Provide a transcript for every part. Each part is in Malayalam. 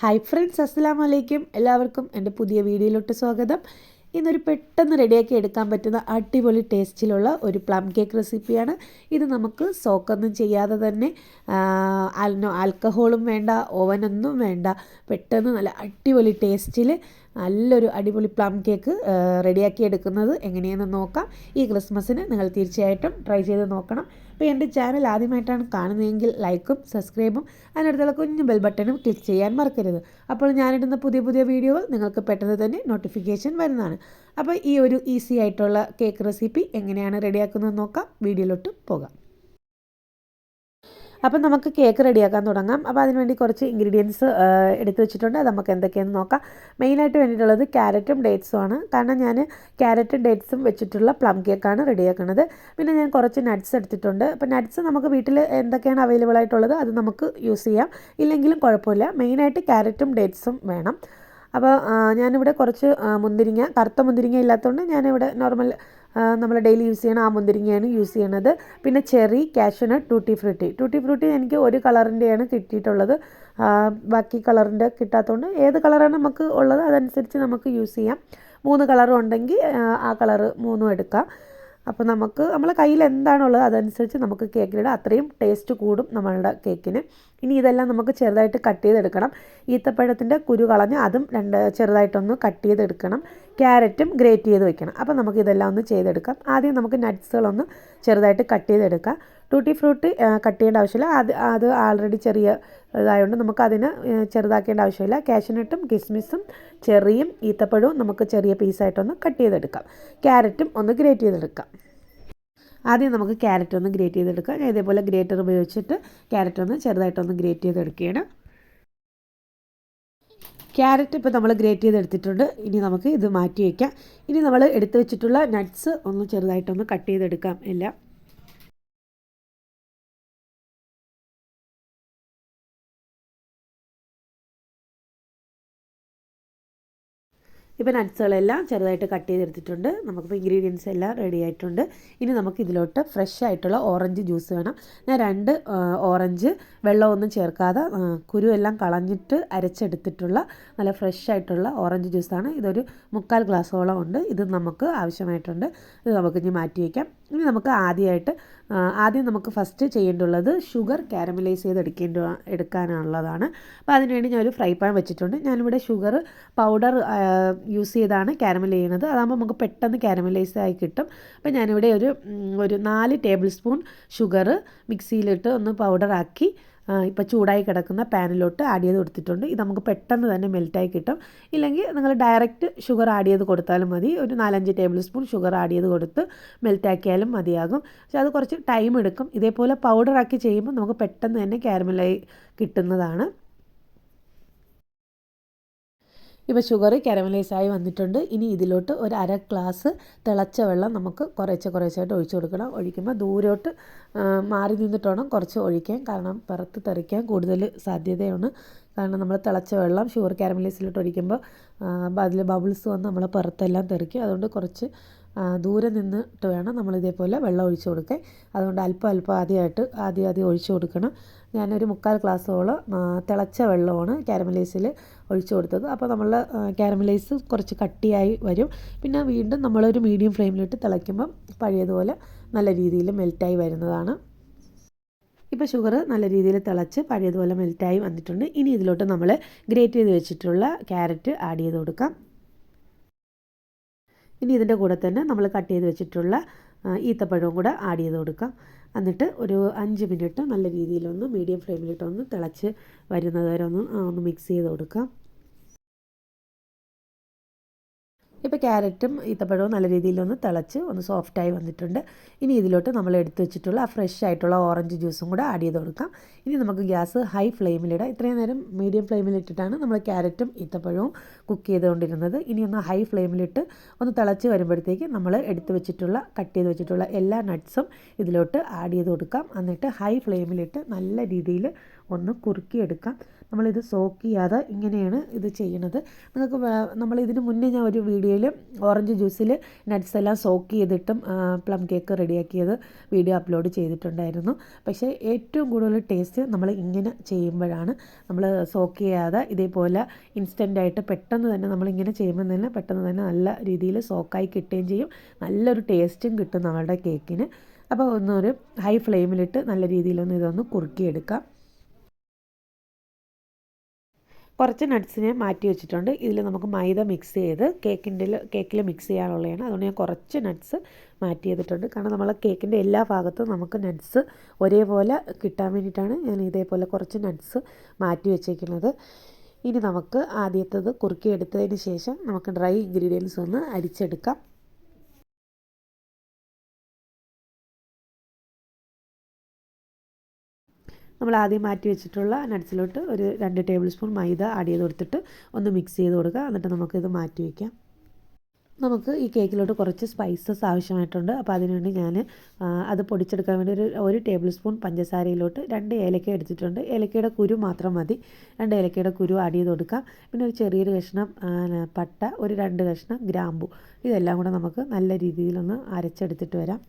ഹായ് ഫ്രണ്ട്സ് അസ്സാം വലൈക്കും എല്ലാവർക്കും എന്റെ പുതിയ വീഡിയോയിലോട്ട് സ്വാഗതം. ഇന്നൊരു പെട്ടെന്ന് റെഡിയാക്കി എടുക്കാൻ പറ്റുന്ന അടിപൊളി ടേസ്റ്റിലുള്ള ഒരു പ്ലം കേക്ക് റെസിപ്പിയാണ്. ഇത് നമുക്ക് സോക്കൊന്നും ചെയ്യാതെ തന്നെ ആൽക്കഹോളും വേണ്ട ഓവനൊന്നും വേണ്ട പെട്ടെന്ന് നല്ല അടിപൊളി ടേസ്റ്റിൽ നല്ലൊരു അടിപൊളി പ്ലം കേക്ക് റെഡിയാക്കി എടുക്കുന്നത് എങ്ങനെയെന്ന് നോക്കാം. ഈ ക്രിസ്മസിന് നിങ്ങൾ തീർച്ചയായിട്ടും ട്രൈ ചെയ്ത് നോക്കണം. അപ്പോൾ എന്റെ ചാനൽ ആദ്യമായിട്ടാണ് കാണുന്നതെങ്കിൽ ലൈക്കും സബ്സ്ക്രൈബും അതിനടുത്തുള്ള കുഞ്ഞു ബെൽ ബട്ടണും ക്ലിക്ക് ചെയ്യാൻ മറക്കരുത്. അപ്പോൾ ഞാനിടുന്ന പുതിയ പുതിയ വീഡിയോകൾ നിങ്ങൾക്ക് പെട്ടെന്ന് തന്നെ നോട്ടിഫിക്കേഷൻ വരുന്നതാണ്. അപ്പോൾ ഈ ഒരു ഈസി ആയിട്ടുള്ള കേക്ക് റെസിപ്പി എങ്ങനെയാണ് റെഡിയാക്കുന്നത് നോക്കാം. വീഡിയോയിലോട്ട് പോകാം. അപ്പം നമുക്ക് കേക്ക് റെഡിയാക്കാൻ തുടങ്ങാം. അപ്പോൾ അതിനുവേണ്ടി കുറച്ച് ഇൻഗ്രീഡിയൻസ് എടുത്തു വെച്ചിട്ടുണ്ട്. അത് നമുക്ക് എന്തൊക്കെയാണെന്ന് നോക്കാം. മെയിനായിട്ട് വേണ്ടിയിട്ടുള്ളത് ക്യാരറ്റും ഡേറ്റ്സും ആണ്. കാരണം ഞാൻ ക്യാരറ്റും ഡേറ്റ്സും വെച്ചിട്ടുള്ള പ്ലം കേക്കാണ് റെഡിയാക്കുന്നത് പിന്നെ ഞാൻ കുറച്ച് നട്ട്സ് എടുത്തിട്ടുണ്ട്. അപ്പോൾ നട്ട്സ് നമുക്ക് വീട്ടിൽ എന്തൊക്കെയാണ് അവൈലബിൾ ആയിട്ടുള്ളത് അത് നമുക്ക് യൂസ് ചെയ്യാം. ഇല്ലെങ്കിലും കുഴപ്പമില്ല. മെയിനായിട്ട് ക്യാരറ്റും ഡേറ്റ്സും വേണം. അപ്പോൾ ഞാനിവിടെ കുറച്ച് മുന്തിരിങ്ങ കറുത്ത മുന്തിരിങ്ങ ഇല്ലാത്തതുകൊണ്ട് ഞാനിവിടെ നോർമൽ നമ്മൾ ഡെയിലി യൂസ് ചെയ്യണ ആ മുന്തിരിങ്ങയാണ് യൂസ് ചെയ്യണത്. പിന്നെ cherry cashew nut tutti frutti tutti frutti എനിക്ക് ഒരു കളറിന്റെയാണ് കിട്ടിയിട്ടുള്ളത്. ബാക്കി കളറിന്റെ കിട്ടാത്തതുകൊണ്ട് ഏത് കളറാണ് നമുക്ക് ഉള്ളത് അതനുസരിച്ച് നമുക്ക് യൂസ് ചെയ്യാം. മൂന്ന് കളറും ഉണ്ടെങ്കിൽ ആ കളറ് മൂന്നും എടുക്കാം. അപ്പോൾ നമുക്ക് നമ്മളെ കയ്യിൽ എന്താണുള്ളത് അതനുസരിച്ച് നമുക്ക് കേക്കിനിടാം അത്രയും ടേസ്റ്റ് കൂടും നമ്മളുടെ കേക്കിന് ഇനി ഇതെല്ലാം നമുക്ക് ചെറുതായിട്ട് കട്ട് ചെയ്തെടുക്കണം. ഈത്തപ്പഴത്തിന്റെ കുരു കളഞ്ഞ് അതും രണ്ട് ചെറുതായിട്ടൊന്ന് കട്ട് ചെയ്തെടുക്കണം. ക്യാരറ്റും ഗ്രേറ്റ് ചെയ്ത് വെക്കണം. അപ്പോൾ നമുക്ക് ഇതെല്ലാം ഒന്ന് ചെയ്തെടുക്കാം. ആദ്യം നമുക്ക് നട്ട്സുകളൊന്ന് ചെറുതായിട്ട് കട്ട് ചെയ്തെടുക്കാം. ടൂട്ടി ഫ്രൂട്ട് കട്ട് ചെയ്യേണ്ട ആവശ്യമില്ല. അത് അത് ആൾറെഡി ചെറിയ ഇതായതുകൊണ്ട് നമുക്ക് അതിന് ചെറുതാക്കേണ്ട ആവശ്യമില്ല. കാഷ്യനട്ടും കിസ്മിസും ചെറിയും ഈത്തപ്പഴവും നമുക്ക് ചെറിയ പീസായിട്ടൊന്ന് കട്ട് ചെയ്തെടുക്കാം. ക്യാരറ്റും ഒന്ന് ഗ്രേറ്റ് ചെയ്തെടുക്കാം. ആദ്യം നമുക്ക് ക്യാരറ്റ് ഒന്ന് ഗ്രേറ്റ് ചെയ്തെടുക്കാം. ഇതേപോലെ ഗ്രേറ്റർ ഉപയോഗിച്ചിട്ട് ക്യാരറ്റ് ഒന്ന് ചെറുതായിട്ടൊന്ന് ഗ്രേറ്റ് ചെയ്തെടുക്കുകയാണ്. ക്യാരറ്റ് ഇപ്പോൾ നമ്മൾ ഗ്രേറ്റ് ചെയ്തെടുത്തിട്ടുണ്ട്. ഇനി നമുക്ക് ഇത് മാറ്റി വയ്ക്കാം ഇനി നമ്മൾ എടുത്തു വെച്ചിട്ടുള്ള നട്ട്സ് ഒന്ന് ചെറുതായിട്ടൊന്ന് കട്ട് ചെയ്തെടുക്കാം. എല്ലാം. ഇപ്പോൾ നട്ട്സുകളെല്ലാം ചെറുതായിട്ട് കട്ട് ചെയ്തെടുത്തിട്ടുണ്ട്. നമുക്കിപ്പോൾ ഇൻഗ്രീഡിയൻസ് എല്ലാം റെഡി ആയിട്ടുണ്ട്. ഇനി നമുക്ക് ഇതിലോട്ട് ഫ്രഷ് ആയിട്ടുള്ള ഓറഞ്ച് ജ്യൂസ് വേണം. ഞാൻ രണ്ട് ഓറഞ്ച് വെള്ളമൊന്നും ചേർക്കാതെ കുരു എല്ലാം കളഞ്ഞിട്ട് അരച്ചെടുത്തിട്ടുള്ള നല്ല ഫ്രഷ് ആയിട്ടുള്ള ഓറഞ്ച് ജ്യൂസാണ് ഇതൊരു മുക്കാൽ ഗ്ലാസ്സോളം ഉണ്ട്. ഇത് നമുക്ക് ആവശ്യമായിട്ടുണ്ട്. ഇത് നമുക്കിനി മാറ്റി വയ്ക്കാം. ഇനി നമുക്ക് ആദ്യമായിട്ട് ആദ്യം നമുക്ക് ഫസ്റ്റ് ചെയ്യേണ്ടുള്ളത് ഷുഗർ കാരമലൈസ് ചെയ്ത് എടുക്കേണ്ട എടുക്കാനുള്ളതാണ്. അപ്പോൾ അതിനുവേണ്ടി ഞാനൊരു ഫ്രൈ പാൻ വെച്ചിട്ടുണ്ട്. ഞാനിവിടെ ഷുഗർ പൗഡർ യൂസ് ചെയ്താണ് കാരമൽ ചെയ്യുന്നത് അതാകുമ്പോൾ നമുക്ക് പെട്ടെന്ന് കാരമലൈസ് ആയി കിട്ടും. അപ്പോൾ ഞാനിവിടെ ഒരു ഒരു നാല് ടേബിൾ സ്പൂൺ ഷുഗർ മിക്സിയിലിട്ട് ഒന്ന് പൗഡറാക്കി ഇപ്പോൾ ചൂടായി കിടക്കുന്ന പാനിലോട്ട് ആഡ് ചെയ്ത് കൊടുത്തിട്ടുണ്ട്. ഇത് നമുക്ക് പെട്ടെന്ന് തന്നെ മെൽറ്റായി കിട്ടും. ഇല്ലെങ്കിൽ നിങ്ങൾ ഡയറക്റ്റ് ഷുഗർ ആഡ് ചെയ്ത് കൊടുത്താലും മതി. ഒരു നാലഞ്ച് ടേബിൾ സ്പൂൺ ഷുഗർ ആഡ് ചെയ്ത് കൊടുത്ത് മെൽറ്റാക്കിയാലും മതിയാകും. പക്ഷേ അത് കുറച്ച് ടൈം എടുക്കും. ഇതേപോലെ പൗഡറാക്കി ചെയ്യുമ്പോൾ നമുക്ക് പെട്ടെന്ന് തന്നെ കാരമലായി കിട്ടുന്നതാണ്. ഇപ്പോൾ ഷുഗർ കാരമലൈസ് ആയി വന്നിട്ടുണ്ട്. ഇനി ഇതിലോട്ട് ഒരു അര ഗ്ലാസ് തിളച്ച വെള്ളം നമുക്ക് കുറേശ്ശെ കുറേശ്ശായിട്ട് ഒഴിച്ചു കൊടുക്കണം. ഒഴിക്കുമ്പോൾ ദൂരോട്ട് മാറി നിന്നിട്ട് വേണം കുറച്ച് ഒഴിക്കാൻ. കാരണം പുറത്ത് തെറിക്കാൻ കൂടുതൽ സാധ്യതയാണ്. കാരണം നമ്മൾ തിളച്ച വെള്ളം ഷുഗർ കാരമലൈസിലോട്ട് ഒഴിക്കുമ്പോൾ അതിൽ ബബിൾസ് വന്ന് നമ്മൾ പുറത്തെല്ലാം തെറിക്കും. അതുകൊണ്ട് കുറച്ച് ദൂരെ നിന്നിട്ട് വേണം നമ്മൾ ഇതേപോലെ വെള്ളം ഒഴിച്ചു കൊടുക്കാൻ. അതുകൊണ്ട് അല്പം അല്പം ആദ്യമായിട്ട് ആദ്യം ആദ്യം ഒഴിച്ചു കൊടുക്കണം. ഞാനൊരു മുക്കാൽ ഗ്ലാസ്സോളം തിളച്ച വെള്ളമാണ് കാരമലൈസിൽ ഒഴിച്ചു കൊടുത്തത്. അപ്പോൾ നമ്മൾ കാരമലൈസ് കുറച്ച് കട്ടിയായി വരും. പിന്നെ വീണ്ടും നമ്മളൊരു മീഡിയം ഫ്ലെയിമിലിട്ട് തിളയ്ക്കുമ്പം പഴയതുപോലെ നല്ല രീതിയിൽ മെൽറ്റായി വരുന്നതാണ്. ഇപ്പോൾ ഷുഗർ നല്ല രീതിയിൽ തിളച്ച് പഴയതുപോലെ മെൽറ്റായി വന്നിട്ടുണ്ട്. ഇനി ഇതിലോട്ട് നമ്മൾ ഗ്രേറ്റ് ചെയ്ത് വെച്ചിട്ടുള്ള ക്യാരറ്റ് ആഡ് ചെയ്ത് കൊടുക്കാം. ഇനി ഇതിന്റെ കൂടെ തന്നെ നമ്മൾ കട്ട് ചെയ്ത് വെച്ചിട്ടുള്ള ഈത്തപ്പഴവും കൂടെ ആഡ് ചെയ്ത് കൊടുക്കാം. എന്നിട്ട് ഒരു അഞ്ച് മിനിറ്റ് നല്ല രീതിയിലൊന്ന് മീഡിയം ഫ്ലെയിമിലിട്ടൊന്ന് തിളച്ച് വരുന്നത് വരെ ഒന്ന് ഒന്ന് മിക്സ് ചെയ്ത് കൊടുക്കാം. ഇപ്പോൾ ക്യാരറ്റും ഈത്തപ്പഴവും നല്ല രീതിയിൽ ഒന്ന് തിളച്ച് ഒന്ന് സോഫ്റ്റായി വന്നിട്ടുണ്ട്. ഇനി ഇതിലോട്ട് നമ്മൾ എടുത്തു വെച്ചിട്ടുള്ള ഫ്രഷ് ആയിട്ടുള്ള ഓറഞ്ച് ജ്യൂസും കൂടെ ആഡ് ചെയ്ത് കൊടുക്കാം. ഇനി നമുക്ക് ഗ്യാസ് ഹൈ ഫ്ലെയിമിലിടാം ഇത്രയും നേരം മീഡിയം ഫ്ലെയിമിലിട്ടിട്ടാണ് നമ്മൾ ക്യാരറ്റും ഈത്തപ്പഴവും കുക്ക് ചെയ്തുകൊണ്ടിരുന്നത്. ഇനി ഒന്ന് ഹൈ ഫ്ലെയിമിലിട്ട് ഒന്ന് തിളച്ച് വരുമ്പോഴത്തേക്ക് നമ്മൾ എടുത്തു വെച്ചിട്ടുള്ള കട്ട് ചെയ്ത് വെച്ചിട്ടുള്ള എല്ലാ നട്ട്സും ഇതിലോട്ട് ആഡ് ചെയ്ത് കൊടുക്കാം. എന്നിട്ട് ഹൈ ഫ്ലെയിമിലിട്ട് നല്ല രീതിയിൽ ഒന്ന് കുറുക്കിയെടുക്കാം. നമ്മളിത് സോക്ക് ചെയ്യാതെ ഇങ്ങനെയാണ് ഇത് ചെയ്യണത്. നിങ്ങൾക്ക് നമ്മൾ ഇതിന് മുന്നേ ഞാൻ ഒരു വീഡിയോയിൽ ഓറഞ്ച് ജ്യൂസിൽ നട്ട്സ് എല്ലാം സോക്ക് ചെയ്തിട്ടും പ്ലം കേക്ക് റെഡിയാക്കിയത് വീഡിയോ അപ്ലോഡ് ചെയ്തിട്ടുണ്ടായിരുന്നു. പക്ഷേ ഏറ്റവും കൂടുതൽ ടേസ്റ്റ് നമ്മൾ ഇങ്ങനെ ചെയ്യുമ്പോഴാണ്. നമ്മൾ സോക്ക് ചെയ്യാതെ ഇതേപോലെ ഇൻസ്റ്റന്റായിട്ട് പെട്ടെന്ന് തന്നെ നമ്മളിങ്ങനെ ചെയ്യുമ്പോൾ തന്നെ പെട്ടെന്ന് തന്നെ നല്ല രീതിയിൽ സോക്കായി കിട്ടുകയും ചെയ്യും. നല്ലൊരു ടേസ്റ്റും കിട്ടും നമ്മളുടെ കേക്കിന്. അപ്പോൾ ഒന്നൊരു ഹൈ ഫ്ലെയിമിലിട്ട് നല്ല രീതിയിലൊന്ന് ഇതൊന്ന് കുറുക്കിയെടുക്കാം. കുറച്ച് നട്ട്സിനെ മാറ്റി വെച്ചിട്ടുണ്ട്. ഇതിൽ നമുക്ക് മൈദ മിക്സ് ചെയ്ത് കേക്കിന്റെ കേക്കിൽ മിക്സ് ചെയ്യാനുള്ളതാണ്. അതുകൊണ്ട് ഞാൻ കുറച്ച് നട്ട്സ് മാറ്റി ചെയ്തിട്ടുണ്ട്. കാരണം നമ്മൾ കേക്കിന്റെ എല്ലാ ഭാഗത്തും നമുക്ക് നട്ട്സ് ഒരേപോലെ കിട്ടാൻ വേണ്ടിയിട്ടാണ് ഞാൻ ഇതേപോലെ കുറച്ച് നട്ട്സ് മാറ്റി വെച്ചേക്കുന്നത്. ഇനി നമുക്ക് ആദ്യത്തത് കുറുക്കിയെടുത്തതിന് ശേഷം നമുക്ക് ഡ്രൈ ഇൻഗ്രീഡിയൻസ് ഒന്ന് അരിച്ചെടുക്കാം. നമ്മൾ ആദ്യം മാറ്റി വെച്ചിട്ടുള്ള നട്ട്സിലോട്ട് ഒരു രണ്ട് ടേബിൾ സ്പൂൺ മൈദ ആഡ് ചെയ്ത് കൊടുത്തിട്ട് ഒന്ന് മിക്സ് ചെയ്ത് കൊടുക്കുക. എന്നിട്ട് നമുക്കിത് മാറ്റി വയ്ക്കാം നമുക്ക് ഈ കേക്കിലോട്ട് കുറച്ച് സ്പൈസസ് ആവശ്യമായിട്ടുണ്ട്. അപ്പോൾ അതിനുവേണ്ടി ഞാൻ അത് പൊടിച്ചെടുക്കാൻ വേണ്ടി ഒരു ഒരു ടേബിൾ സ്പൂൺ പഞ്ചസാരയിലോട്ട് രണ്ട് ഏലക്ക എടുത്തിട്ടുണ്ട്. ഏലക്കയുടെ കുരു മാത്രം മതി. രണ്ട് ഏലക്കയുടെ കുരു ആഡ് ചെയ്ത് കൊടുക്കാം. പിന്നെ ഒരു ചെറിയൊരു കഷ്ണം പട്ട ഒരു രണ്ട് കഷ്ണം ഗ്രാമ്പു. ഇതെല്ലാം കൂടെ നമുക്ക് നല്ല രീതിയിലൊന്ന് അരച്ചെടുത്തിട്ട് വരാം.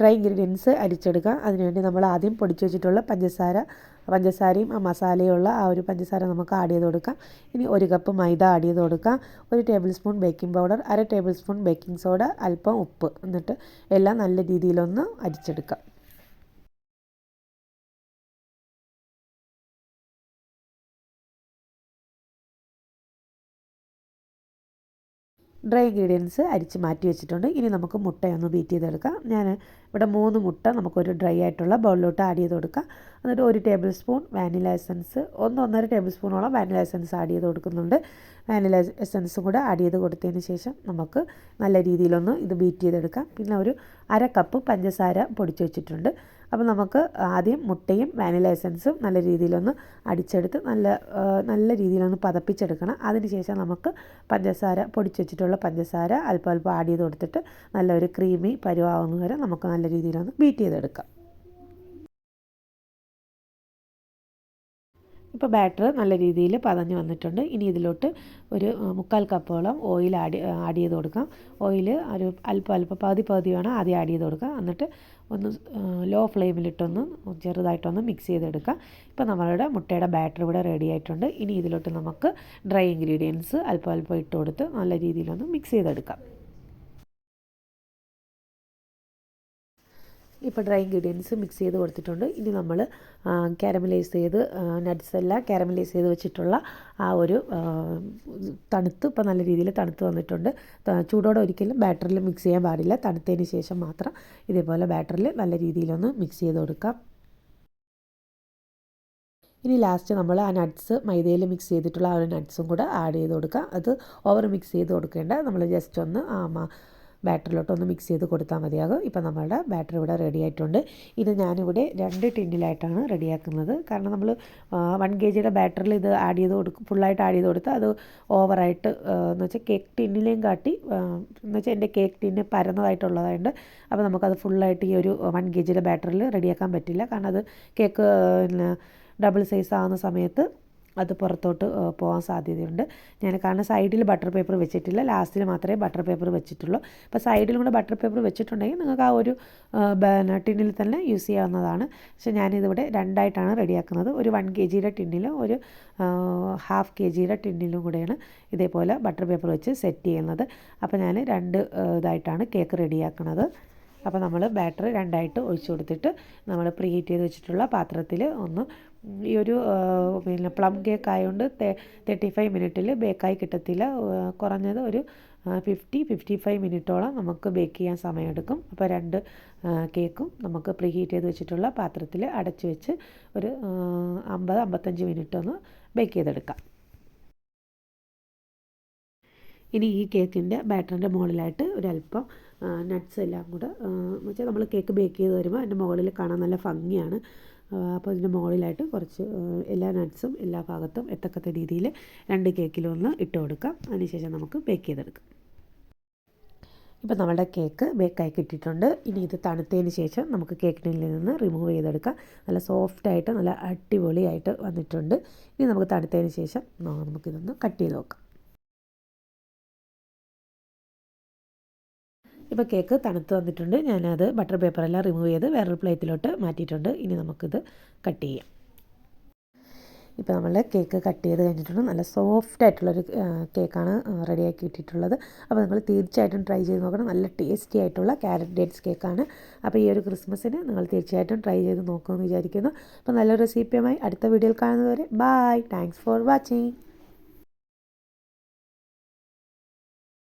ഡ്രൈ ഇൻഗ്രീഡിയൻസ് അരിച്ചെടുക്കുക. അതിനുവേണ്ടി നമ്മൾ ആദ്യം പൊടിച്ചു വെച്ചിട്ടുള്ള പഞ്ചസാര പഞ്ചസാരയും ആ മസാലയുള്ള ആ ഒരു പഞ്ചസാര നമുക്ക് ആഡ് ചെയ്ത് കൊടുക്കാം. ഇനി ഒരു കപ്പ് മൈദ ആഡ് ചെയ്ത് കൊടുക്കാം ഒരു ടേബിൾ സ്പൂൺ ബേക്കിംഗ് പൗഡർ അര ടേബിൾ സ്പൂൺ ബേക്കിംഗ് സോഡ അല്പം ഉപ്പ്. എന്നിട്ട് എല്ലാം നല്ല രീതിയിലൊന്ന് അരിച്ചെടുക്കാം ഡ്രൈ ഇൻഗ്രീഡിയൻസ് അരിച്ച് മാറ്റി വെച്ചിട്ടുണ്ട്. ഇനി നമുക്ക് മുട്ടയൊന്ന് ബീറ്റ് ചെയ്തെടുക്കാം. ഞാൻ ഇവിടെ മൂന്ന് മുട്ട നമുക്കൊരു ഡ്രൈ ആയിട്ടുള്ള ബൗളിലോട്ട് ആഡ് ചെയ്ത് കൊടുക്കാം. എന്നിട്ട് ഒരു ടേബിൾ സ്പൂൺ വാനില എസൻസ് ഒന്ന് ഒന്നര ടേബിൾ സ്പൂണോളം വാനില എസൻസ് ആഡ് ചെയ്ത് കൊടുക്കുന്നുണ്ട്. വാനില എസൻസും കൂടെ ആഡ് ചെയ്ത് കൊടുത്തതിന് ശേഷം നമുക്ക് നല്ല രീതിയിലൊന്ന് ഇത് ബീറ്റ് ചെയ്തെടുക്കാം. പിന്നെ ഒരു അര കപ്പ് പഞ്ചസാര പൊടിച്ച് വെച്ചിട്ടുണ്ട്. അപ്പോൾ നമുക്ക് ആദ്യം മുട്ടയും വാനില എസൻസും നല്ല രീതിയിലൊന്ന് അടിച്ചെടുത്ത് നല്ല നല്ല രീതിയിലൊന്ന് പതപ്പിച്ചെടുക്കണം. അതിനുശേഷം നമുക്ക് പഞ്ചസാര പൊടിച്ച് വെച്ചിട്ടുള്ള പഞ്ചസാര അല്പം അല്പം ആഡ് ചെയ്ത് കൊടുത്തിട്ട് നല്ലൊരു ക്രീമി പരുവാകുന്നത് വരെ നമുക്ക് നല്ല രീതിയിലൊന്ന് ബീറ്റ് ചെയ്തെടുക്കാം. ഇപ്പോൾ ബാറ്റർ നല്ല രീതിയിൽ പതഞ്ഞ് വന്നിട്ടുണ്ട്. ഇനി ഇതിലോട്ട് ഒരു മുക്കാൽ കപ്പോളം ഓയിൽ ആഡ് ആഡ് ചെയ്ത് കൊടുക്കാം. ഓയിൽ ഒരു അല്പം അല്പം പകുതി പകുതി വേണം ആദ്യം ആഡ് ചെയ്ത് കൊടുക്കാം. എന്നിട്ട് ഒന്ന് ലോ ഫ്ലെയിമിലിട്ടൊന്ന് ചെറുതായിട്ടൊന്ന് മിക്സ് ചെയ്തെടുക്കുക. ഇപ്പോൾ നമ്മളുടെ മുട്ടയുടെ ബാറ്റർ ഇവിടെ റെഡി ആയിട്ടുണ്ട്. ഇനി ഇതിലോട്ട് നമുക്ക് ഡ്രൈ ഇൻഗ്രീഡിയൻസ് അല്പം അല്പം ഇട്ട് കൊടുത്ത് നല്ല രീതിയിലൊന്ന് മിക്സ് ചെയ്തെടുക്കാം. ഇപ്പോൾ ഡ്രൈ ഇൻഗ്രീഡിയൻസ് മിക്സ് ചെയ്ത് കൊടുത്തിട്ടുണ്ട്. ഇനി നമ്മൾ കാരമലൈസ് ചെയ്ത് എല്ലാം കാരമലൈസ് ചെയ്ത് വെച്ചിട്ടുള്ള ആ ഒരു തണുത്ത് ഇപ്പോൾ നല്ല രീതിയിൽ തണുത്ത് വന്നിട്ടുണ്ട്. ചൂടോടെ ഒരിക്കലും ബാറ്ററിൽ മിക്സ് ചെയ്യാൻ പാടില്ല. തണുത്തതിന് ശേഷം മാത്രം ഇതേപോലെ ബാറ്ററിൽ നല്ല രീതിയിലൊന്ന് മിക്സ് ചെയ്ത് കൊടുക്കാം. ഇനി ലാസ്റ്റ് നമ്മൾ ആ നട്ട്സ് മൈദയിൽ മിക്സ് ചെയ്തിട്ടുള്ള ആ ഒരു നട്ട്സും കൂടെ ആഡ് ചെയ്ത് കൊടുക്കുക അത് ഓവർ മിക്സ് ചെയ്ത് കൊടുക്കേണ്ട. നമ്മൾ ജസ്റ്റ് ഒന്ന് ആ ബാറ്ററിലോട്ട് ഒന്ന് മിക്സ് ചെയ്ത് കൊടുത്താൽ മതിയാകും. ഇപ്പം നമ്മളുടെ ബാറ്ററി ഇവിടെ റെഡി ആയിട്ടുണ്ട്. ഇത് ഞാനിവിടെ രണ്ട് ടിന്നിലായിട്ടാണ് റെഡിയാക്കുന്നത്. കാരണം നമ്മൾ വൺ കെ ജിയുടെ ബാറ്ററിൽ ഇത് ആഡ് ചെയ്ത് കൊടുക്കും ഫുള്ളായിട്ട് ആഡ് ചെയ്ത് കൊടുത്താൽ അത് ഓവറായിട്ട് എന്ന് വെച്ചാൽ കേക്ക് ടിന്നിലേയും കാട്ടി എന്ന് വെച്ചാൽ എന്റെ കേക്ക് ടിന്ന് പരന്നതായിട്ടുള്ളതായതുകൊണ്ട് അപ്പോൾ നമുക്കത് ഫുള്ളായിട്ട് ഈ ഒരു വൺ കെ ജിയുടെ ബാറ്ററിൽ റെഡിയാക്കാൻ പറ്റില്ല. കാരണം അത് കേക്ക് ഡബിൾ സൈസ് ആവുന്ന സമയത്ത് അത് പുറത്തോട്ട് പോകാൻ സാധ്യതയുണ്ട്. ഞാൻ കാരണം സൈഡിൽ ബട്ടർ പേപ്പർ വെച്ചിട്ടില്ല. ലാസ്റ്റിൽ മാത്രമേ ബട്ടർ പേപ്പർ വെച്ചിട്ടുള്ളൂ. അപ്പോൾ സൈഡിലും കൂടെ ബട്ടർ പേപ്പർ വെച്ചിട്ടുണ്ടെങ്കിൽ നിങ്ങൾക്ക് ആ ഒരു ടിന്നിൽ തന്നെ യൂസ് ചെയ്യാവുന്നതാണ്. പക്ഷേ ഞാനിതിവിടെ രണ്ടായിട്ടാണ് റെഡിയാക്കുന്നത്. ഒരു വൺ കെ ജിയുടെ ടിന്നിലും ഒരു ഹാഫ് കെ ജിയുടെ ടിന്നിലും കൂടെയാണ് ഇതേപോലെ ബട്ടർ പേപ്പർ വെച്ച് സെറ്റ് ചെയ്യുന്നത്. അപ്പോൾ ഞാൻ രണ്ട് ഇതായിട്ടാണ് കേക്ക് റെഡിയാക്കുന്നത് അപ്പോൾ നമ്മൾ ബാറ്റർ രണ്ടായിട്ട് ഒഴിച്ചു കൊടുത്തിട്ട് നമ്മൾ പ്രീ ഹീറ്റ് ചെയ്ത് വെച്ചിട്ടുള്ള പാത്രത്തിൽ ഒന്ന് ഈ ഒരു പിന്നെ പ്ലം കേക്ക് ആയതുകൊണ്ട് തേർട്ടി ഫൈവ് മിനിറ്റിൽ ബേക്കായി കിട്ടത്തില്ല. കുറഞ്ഞത് ഒരു ഫിഫ്റ്റി ഫിഫ്റ്റി ഫൈവ് മിനിറ്റോളം നമുക്ക് ബേക്ക് ചെയ്യാൻ സമയമെടുക്കും. അപ്പോൾ രണ്ട് കേക്കും നമുക്ക് പ്രീ ഹീറ്റ് ചെയ്ത് വെച്ചിട്ടുള്ള പാത്രത്തിൽ അടച്ച് വെച്ച് ഒരു അമ്പത് അമ്പത്തഞ്ച് മിനിറ്റ് ഒന്ന് ബേക്ക് ചെയ്തെടുക്കാം. ഇനി ഈ കേക്കിന്റെ ബാറ്ററിന്റെ മുകളിലായിട്ട് ഒരല്പം നട്ട്സ് എല്ലാം കൂടെ വെച്ചാൽ നമ്മൾ കേക്ക് ബേക്ക് ചെയ്ത് വരുമ്പോൾ അതിന്റെ മുകളിൽ കാണാൻ നല്ല ഭംഗിയാണ്. അപ്പോൾ ഇതിന്റെ മുകളിലായിട്ട് കുറച്ച് എല്ലാ നട്ട്സും എല്ലാ ഭാഗത്തും എത്തക്കത്ത രീതിയിൽ രണ്ട് കേക്കിലും ഒന്ന് ഇട്ട് കൊടുക്കാം. അതിനുശേഷം നമുക്ക് ബേക്ക് ചെയ്തെടുക്കാം. ഇപ്പോൾ നമ്മുടെ കേക്ക് ബേക്കായി കിട്ടിയിട്ടുണ്ട്. ഇനി ഇത് തണുത്തതിന് ശേഷം നമുക്ക് കേക്ക് ടിന്നിൽ നിന്ന് റിമൂവ് ചെയ്തെടുക്കാം. നല്ല സോഫ്റ്റായിട്ട് നല്ല അടിപൊളിയായിട്ട് വന്നിട്ടുണ്ട്. ഇനി നമുക്ക് തണുത്തതിന് ശേഷം നമുക്കിതൊന്ന് കട്ട് ചെയ്ത് നോക്കാം. ഇപ്പോൾ കേക്ക് തണുത്ത് വന്നിട്ടുണ്ട്. ഞാനത് ബട്ടർ പേപ്പറെല്ലാം റിമൂവ് ചെയ്ത് വേറൊരു പ്ലേറ്റിലോട്ട് മാറ്റിയിട്ടുണ്ട്. ഇനി നമുക്കിത് കട്ട് ചെയ്യാം. ഇപ്പോൾ നമ്മൾ കേക്ക് കട്ട് ചെയ്ത് കഴിഞ്ഞിട്ടുണ്ട്. നല്ല സോഫ്റ്റ് ആയിട്ടുള്ളൊരു കേക്കാണ് റെഡിയാക്കി ഇട്ടിട്ടുള്ളത്. അപ്പോൾ നിങ്ങൾ തീർച്ചയായിട്ടും ട്രൈ ചെയ്ത് നോക്കണം. നല്ല ടേസ്റ്റി ആയിട്ടുള്ള ക്യാരറ്റ് ഡേറ്റ്സ് കേക്കാണ്. അപ്പോൾ ഈ ഒരു ക്രിസ്മസിന് നിങ്ങൾ തീർച്ചയായിട്ടും ട്രൈ ചെയ്ത് നോക്കുമെന്ന് വിചാരിക്കുന്നു. അപ്പോൾ നല്ല റെസിപ്പിയുമായി അടുത്ത വീഡിയോയിൽ കാണുന്നതുവരെ ബായ് താങ്ക്സ് ഫോർ വാച്ചിങ്